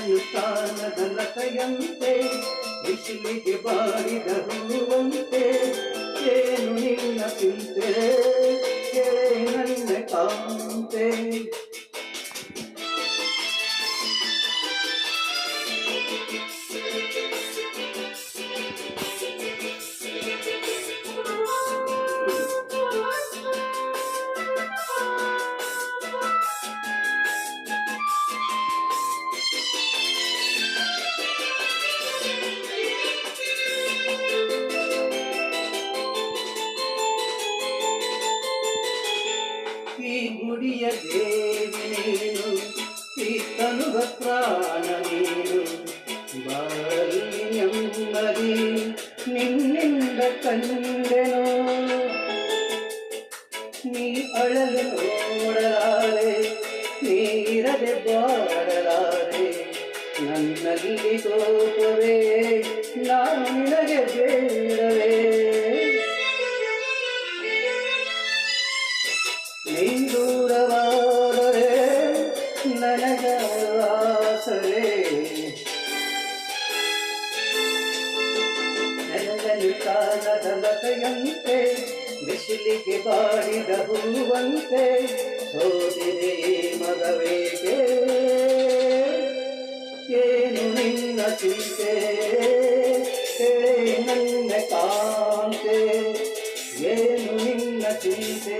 ನೆರಳು ಕಾಣದ ಲತೆಯಂತೆ ಬಿಸಿಲಿಗೆ ಬಾಡಿದ ಹೂವಂತೆ ಏನು ನಿನ್ನ ಚಿಂತೆ ಕೇಳೆ ನನ್ನ ಕಾಂತೆ ಈ ಗುಡಿಯ ದೇವಿ ನೀನು ಈ ತನುವ ಪ್ರಾಣ ನೀನು ಬಾಳಿ ನೆಮ್ಮದಿ ನಿನ್ನಿಂದ ಕಂಡೆನು ನೀ ಅಳಲು ನೋಡಲಾರೆ ನೀರದೆ ಬಾಡಲಾರೆ ನನ್ನಲ್ಲಿ ಸೋಪವೇ ನಾನು ನಿನಗೆ ಬೇಡವೇ ನನಗಾಸರೆ ನೆಲದಲ್ಲಿ ಕಾಲದ ಲತೆಯಂತೆ ಬಿಸಿಲಿಗೆ ಬಾಡಿದ ಹೂವಂತೆ ಸೋದಿರಿ ಮಗವೇಗೆ ಏನು ನಿನ್ನ ಚಿಂತೆ ನನ್ನ ಕಾಂತೆ, ಏನು ನಿನ್ನ ಚಿಂತೆ